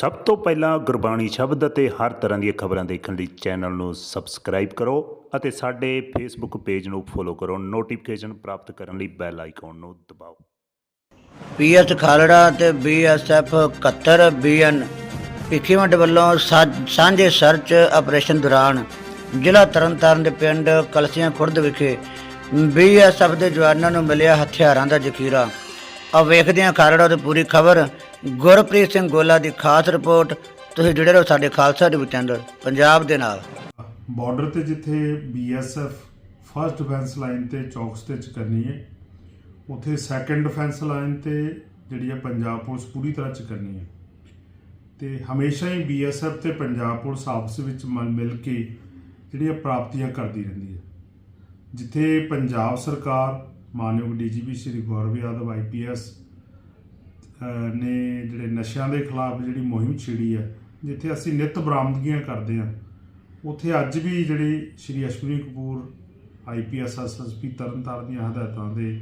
ਸਭ ਤੋਂ ਪਹਿਲਾਂ ਗੁਰਬਾਣੀ ਸ਼ਬਦ ਅਤੇ ਹਰ ਤਰ੍ਹਾਂ ਦੀਆਂ ਖਬਰਾਂ ਦੇਖਣ ਲਈ ਚੈਨਲ ਨੂੰ ਸਬਸਕ੍ਰਾਈਬ ਕਰੋ ਅਤੇ ਸਾਡੇ ਫੇਸਬੁੱਕ ਪੇਜ ਨੂੰ ਫੋਲੋ ਕਰੋ। ਨੋਟੀਫਿਕੇਸ਼ਨ ਪ੍ਰਾਪਤ ਕਰਨ ਲਈ ਬੈਲ ਆਈਕਨ ਨੂੰ ਦਬਾਓ। ਪੀਐਸ ਖਾਲੜਾ ਤੇ ਬੀਐਸਐਫ 71 ਬੀਐਨ ਭਿੱਖੀਵੰਡ ਵੱਲੋਂ ਸਾ- ਸਾਂਝੇ ਸਰਚ ਆਪਰੇਸ਼ਨ ਦੌਰਾਨ ਜ਼ਿਲ੍ਹਾ ਤਰਨਤਾਰਨ ਦੇ ਪਿੰਡ ਕਲਸੀਆਂ ਖੁਰਦ ਵਿਖੇ ਬੀਐਸਐਫ ਦੇ ਜਵਾਨਾਂ ਨੂੰ ਮਿਲਿਆ ਹਥਿਆਰਾਂ ਦਾ ਜ਼ਖੀਰਾ। ਆ ਵੇਖਦੇ ਹਾਂ ਖਾਲੜਾ ਤੇ ਪੂਰੀ ਖਬਰ ਗੁਰਪ੍ਰੀਤ ਸਿੰਘ ਗੋਲਾ ਦੀ ਖਾਸ ਰਿਪੋਰਟ ਤੁਸੀਂ ਜੁੜੇ ਰਹੋ ਸਾਡੇ ਖਾਲਸਾ ਟੀਵੀ ਚੈਨਲ, ਪੰਜਾਬ ਦੇ ਨਾਲ। ਬਾਰਡਰ ਤੇ ਜਿੱਥੇ ਬੀਐਸਐਫ ਫਰਸਟ ਡਿਫੈਂਸ ਲਾਈਨ ਤੇ ਚੌਕਸ ਤੇ ਚ ਹੈ, ਉੱਥੇ ਸੈਕੰਡ ਡਿਫੈਂਸ ਲਾਈਨ ਤੇ ਜਿਹੜੀ ਹੈ ਪੰਜਾਬ ਪੁਲਿਸ ਪੂਰੀ ਤਰ੍ਹਾਂ ਚ ਕਰਨੀ ਹੈ। ਤੇ ਹਮੇਸ਼ਾ ਹੀ ਬੀਐਸਐਫ ਤੇ ਪੰਜਾਬ ਪੁਲਿਸ ਆਪਸ ਵਿੱਚ ਮਲ, ਮਿਲ ਕੇ ਜਿਹੜੀਆਂ ਪ੍ਰਾਪਤੀਆਂ ਕਰਦੀ ਰਹਿੰਦੀ ਹੈ। ਜਿੱਥੇ ਪੰਜਾਬ ਸਰਕਾਰ, ਮਾਨਯੋਗ ਡੀਜੀਪੀ ਸ਼੍ਰੀ ਗੌਰਵ ਯਾਦਵ ਆਈਪੀਐਸ ਨੇ ਜਿਹੜੇ ਨਸ਼ਿਆਂ ਦੇ ਖਿਲਾਫ ਜਿਹੜੀ ਮੁਹਿੰਮ ਛੇੜੀ ਹੈ, ਜਿੱਥੇ ਅਸੀਂ ਨਿਤ ਬਰਾਮਦਗੀਆਂ ਕਰਦੇ ਹਾਂ, ਉੱਥੇ ਅੱਜ ਵੀ ਜਿਹੜੀ ਸ਼੍ਰੀ ਅਸ਼ਵਨੀ ਕਪੂਰ ਆਈਪੀਐਸ ਐਸਐਸਪੀ ਤਰਨਤਾਰਨ ਦੀਆਂ ਹਦਾਇਤਾਂ ਦੇ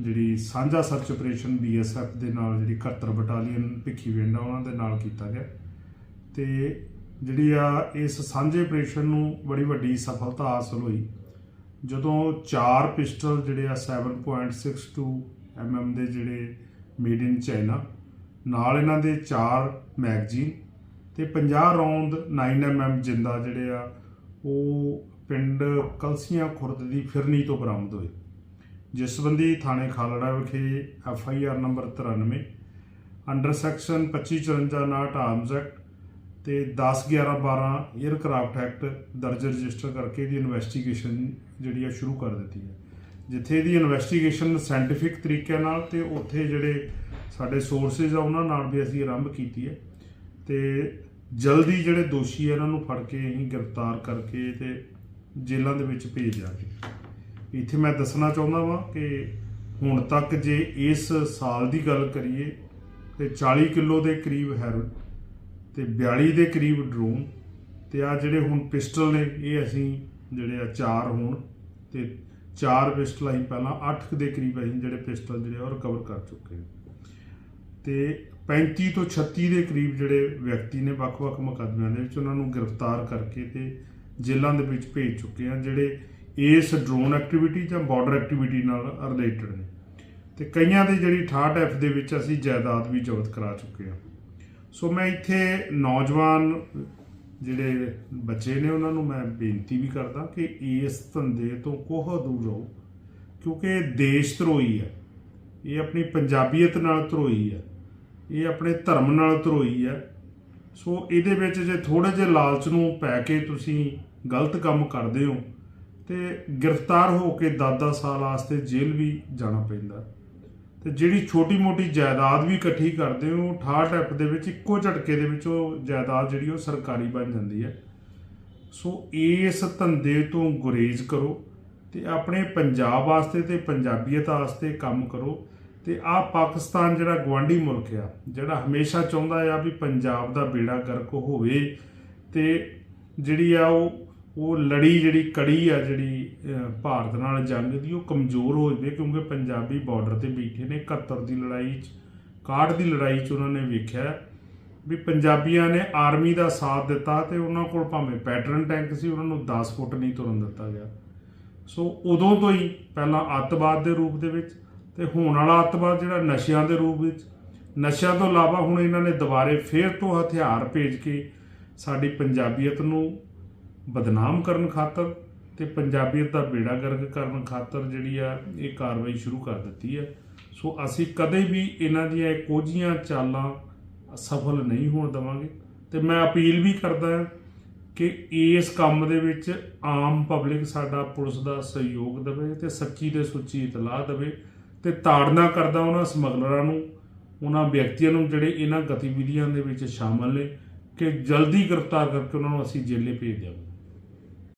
ਜਿਹੜੀ ਸਾਂਝਾ ਸਰਚ ਆਪਰੇਸ਼ਨ ਬੀਐਸਐਫ ਦੇ ਨਾਲ ਜਿਹੜੀ 71 ਬਟਾਲੀਅਨ ਭਿੱਖੀਵਿੰਡ ਆ ਉਹਨਾਂ ਦੇ ਨਾਲ ਕੀਤਾ ਗਿਆ। ਤੇ ਜਿਹੜੀ ਆ ਇਸ ਸਾਂਝੇ ਆਪਰੇਸ਼ਨ ਨੂੰ ਬੜੀ ਵੱਡੀ ਸਫਲਤਾ ਹਾਸਲ ਹੋਈ। ਜਦੋਂ ਚਾਰ ਪਿਸਟਲ ਜਿਹੜੇ ਆ 7.62 mm ਦੇ ਜਿਹੜੇ ਮੇਡ ਇਨ ਚਾਈਨਾ ਨਾਲ ਇਹਨਾਂ ਦੇ ਚਾਰ ਮੈਗਜ਼ੀਨ ਤੇ 50 ਰੌਂਦ 9 mm ਜਿੰਦਾ ਜਿਹੜੇ ਆ, ਉਹ ਪਿੰਡ ਕਲਸੀਆਂ ਖੁਰਦ ਦੀ ਫਿਰਨੀ ਤੋਂ ਬਰਾਮਦ ਹੋਏ। ਜਿਸ ਸੰਬੰਧੀ ਥਾਣੇ ਖਾਲੜਾ ਵਿਖੇ F I R number 93 under section 2554 not arms act ਤੇ 10 11 12 에ਅਰਕ੍ਰਾਫਟ ਐਕਟ ਦਰਜ ਰਜਿਸਟਰ ਕਰਕੇ ਇਹਦੀ ਇਨਵੈਸਟੀਗੇਸ਼ਨ ਜਿਹੜੀ ਆ ਸ਼ੁਰੂ ਕਰ ਦਿੱਤੀ ਹੈ। ਜਿੱਥੇ ਇਹਦੀ ਇਨਵੈਸਟੀਗੇਸ਼ਨ ਸਾਇੰਟੀਫਿਕ ਤਰੀਕੇ ਨਾਲ ਤੇ ਉੱਥੇ ਜਿਹੜੇ ਸਾਡੇ ਸੋਰਸਸ ਆ, ਉਹਨਾਂ ਨਾਲ ਵੀ ਅਸੀਂ ਆਰੰਭ ਕੀਤੀ ਹੈ। ਤੇ ਜਲਦੀ ਜਿਹੜੇ ਦੋਸ਼ੀ ਆ, ਇਹਨਾਂ ਨੂੰ ਫੜ ਕੇ ਅਸੀਂ ਗ੍ਰਿਫਤਾਰ ਕਰਕੇ ਤੇ ਜੇਲ੍ਹਾਂ ਦੇ ਵਿੱਚ ਭੇਜ ਦਿਆਂਗੇ। ਇੱਥੇ ਮੈਂ ਦੱਸਣਾ ਚਾਹੁੰਦਾ ਵਾਂ ਕਿ ਹੁਣ ਤੱਕ ਜੇ ਇਸ ਸਾਲ ਦੀ ਗੱਲ ਕਰੀਏ, ਤੇ 40 ਕਿਲੋ ਦੇ ਕਰੀਬ ਹੈਰੋਇਨ ਤੇ 42 ਦੇ ਕਰੀਬ ਡਰੋਨ ਤੇ ਆ ਜਿਹੜੇ ਹੁਣ ਪਿਸਟਲ ਨੇ, ਇਹ ਅਸੀਂ ਜਿਹੜੇ ਆ ਚਾਰ ਹੋਣ ਤੇ ਚਾਰ ਪਿਸਟਲ ਅਸੀਂ ਪਹਿਲਾਂ 8 ਦੇ ਕਰੀਬ ਅਸੀਂ ਜਿਹੜੇ ਪਿਸਟਲ ਜਿਹੜੇ ਆ ਉਹ ਰਿਕਵਰ ਕਰ ਚੁੱਕੇ ਹਾਂ। ਤੇ 35 ਤੋਂ 36 ਦੇ ਕਰੀਬ ਜਿਹੜੇ ਵਿਅਕਤੀ ਨੇ ਵੱਖ-ਵੱਖ ਮੁਕੱਦਮਿਆਂ ਦੇ ਵਿੱਚ ਉਹਨਾਂ ਨੂੰ ਗ੍ਰਿਫਤਾਰ ਕਰਕੇ ਤੇ ਜੇਲ੍ਹਾਂ ਦੇ ਵਿੱਚ ਭੇਜ ਚੁੱਕੇ ਆ ਜਿਹੜੇ ਇਸ ਡਰੋਨ ਐਕਟੀਵਿਟੀ ਜਾਂ ਬਾਰਡਰ ਐਕਟੀਵਿਟੀ ਨਾਲ ਰਿਲੇਟਡ ਨੇ। ਤੇ ਕਈਆਂ ਦੇ ਜਿਹੜੀ 68 ਐਫ ਦੇ ਵਿੱਚ ਅਸੀਂ ਜਾਇਦਾਦ ਵੀ ਜ਼ਬਤ ਕਰਾ ਚੁੱਕੇ ਹਾਂ। ਸੋ ਮੈਂ ਇੱਥੇ ਨੌਜਵਾਨ ਜਿਹੜੇ ਬੱਚੇ ਨੇ ਉਹਨਾਂ ਨੂੰ ਮੈਂ ਬੇਨਤੀ ਵੀ ਕਰਦਾ ਕਿ ਇਸ ਧੰਦੇ ਤੋਂ ਕੋਹ ਦੂਰ ਰਹੋ, ਕਿਉਂਕਿ ਇਹ ਦੇਸ਼ ਧਰੋਈ ਹੈ। ਇਹ ਆਪਣੀ ਪੰਜਾਬੀਅਤ ਨਾਲ ਧਰੋਈ ਹੈ। ਇਹ ਆਪਣੇ ਧਰਮ ਨਾਲ ਧਰੋਈ ਹੈ। ਸੋ ਇਹਦੇ ਵਿੱਚ ਜੇ ਥੋੜੇ ਜਿਹੇ ਲਾਲਚ ਨੂੰ ਪੈ ਕੇ ਤੁਸੀਂ ਗਲਤ ਕੰਮ ਕਰਦੇ ਹੋ, ਤੇ ਗ੍ਰਿਫਤਾਰ ਹੋ ਕੇ 10-10 ਸਾਲ ਵਾਸਤੇ ਜੇਲ੍ਹ ਵੀ ਜਾਣਾ ਪੈਂਦਾ। ਤੇ ਜਿਹੜੀ ਛੋਟੀ-ਮੋਟੀ ਜਾਇਦਾਦ ਵੀ ਇਕੱਠੀ ਕਰਦੇ ਹੋ 68 ਐਪ ਦੇ ਵਿੱਚ ਇੱਕੋ ਝਟਕੇ ਦੇ ਵਿੱਚ ਉਹ ਜਾਇਦਾਦ ਜਿਹੜੀ ਉਹ ਸਰਕਾਰੀ ਬਣ ਜਾਂਦੀ ਹੈ। ਸੋ ਇਸ ਧੰਦੇ ਤੋਂ ਗੁਰੇਜ਼ ਕਰੋ ਤੇ ਆਪਣੇ ਪੰਜਾਬ ਵਾਸਤੇ ਤੇ ਪੰਜਾਬੀਅਤ ਵਾਸਤੇ ਕੰਮ ਕਰੋ ਤੇ ਆ ਪਾਕਿਸਤਾਨ ਜਿਹੜਾ ਗਵਾਂਢੀ ਮੁਲਕ ਆ, ਜਿਹੜਾ ਹਮੇਸ਼ਾ ਚਾਹੁੰਦਾ ਆ ਵੀ ਪੰਜਾਬ ਦਾ ਬੇੜਾ ਗਰਕ ਹੋਵੇ ਤੇ ਜਿਹੜੀ ਆ ਉਹ ਉਹ ਲੜੀ ਜਿਹੜੀ ਕੜੀ ਆ, ਜਿਹੜੀ ਭਾਰਤ ਨਾਲ ਜੰਗ ਦੀ, ਉਹ ਕਮਜ਼ੋਰ ਹੋ ਜਾਵੇ ਕਿਉਂਕਿ ਪੰਜਾਬੀ ਬਾਰਡਰ ਤੇ ਬੈਠੇ ਨੇ 71 ਦੀ ਲੜਾਈ 'ਚ 61 ਦੀ ਲੜਾਈ 'ਚ ਉਹਨਾਂ ਨੇ ਵੇਖਿਆ ਵੀ ਪੰਜਾਬੀਆਂ ਨੇ ਆਰਮੀ ਦਾ ਸਾਥ ਦਿੱਤਾ ਤੇ ਉਹਨਾਂ ਕੋਲ ਭਾਵੇਂ ਪੈਟਰਨ ਟੈਂਕ ਸੀ, ਉਹਨਾਂ ਨੂੰ 10 ਫੁੱਟ ਨਹੀਂ ਤੁਰਨ ਦਿੱਤਾ ਗਿਆ। ਸੋ ਉਦੋਂ ਤੋਂ ਹੀ ਪਹਿਲਾਂ ਅੱਤਵਾਦ ਦੇ ਰੂਪ ਦੇ ਵਿੱਚ ਤੇ ਹੋਣ ਵਾਲਾ ਅੱਤਵਾਦ ਜਿਹੜਾ ਨਸ਼ਿਆਂ ਦੇ ਰੂਪ ਵਿੱਚ, ਨਸ਼ਿਆਂ ਤੋਂ ਇਲਾਵਾ ਹੁਣ ਇਹਨਾਂ ਨੇ ਦੁਬਾਰੇ ਫੇਰ ਤੋਂ ਹਥਿਆਰ ਭੇਜ ਕੇ ਸਾਡੀ ਪੰਜਾਬੀਅਤ ਨੂੰ ਬਦਨਾਮ ਕਰਨ ਖਾਤਰ ਤੇ ਪੰਜਾਬੀਅਤ ਦਾ ਬੇੜਾ ਗਰਕ ਕਰਨ ਖਾਤਰ ਜਿਹੜੀ ਆ ਇਹ ਕਾਰਵਾਈ ਸ਼ੁਰੂ ਕਰ ਦਿੱਤੀ ਹੈ। ਸੋ ਅਸੀਂ ਕਦੇ ਵੀ ਇਹਨਾਂ ਦੀਆਂ ਇਹ ਕੋਝੀਆਂ ਚਾਲਾਂ ਸਫਲ ਨਹੀਂ ਹੋਣ ਦੇਵਾਂਗੇ ਤੇ ਮੈਂ ਅਪੀਲ ਵੀ ਕਰਦਾ ਹਾਂ ਕਿ ਇਸ ਕੰਮ ਦੇ ਵਿੱਚ ਆਮ ਪਬਲਿਕ ਸਾਡਾ ਪੁਲਿਸ ਦਾ ਸਹਿਯੋਗ ਦੇਵੇ ਤੇ ਸੱਚੀ ਤੇ ਸੁੱਚੀ ਇਤਲਾਹ ਦੇਵੇ ਤੇ ਤਾੜਨਾ ਕਰਦਾ ਉਹਨਾਂ ਸਮਗਲਰਾਂ ਨੂੰ, ਉਹਨਾਂ ਵਿਅਕਤੀਆਂ ਨੂੰ ਜਿਹੜੇ ਇਹਨਾਂ ਗਤੀਵਿਧੀਆਂ ਦੇ ਵਿੱਚ ਸ਼ਾਮਲ ਨੇ ਕਿ ਜਲਦੀ ਗ੍ਰਿਫਤਾਰ ਕਰਕੇ ਉਹਨਾਂ ਨੂੰ ਅਸੀਂ ਜੇਲੇ ਭੇਜ ਦੇਵਾਂਗੇ।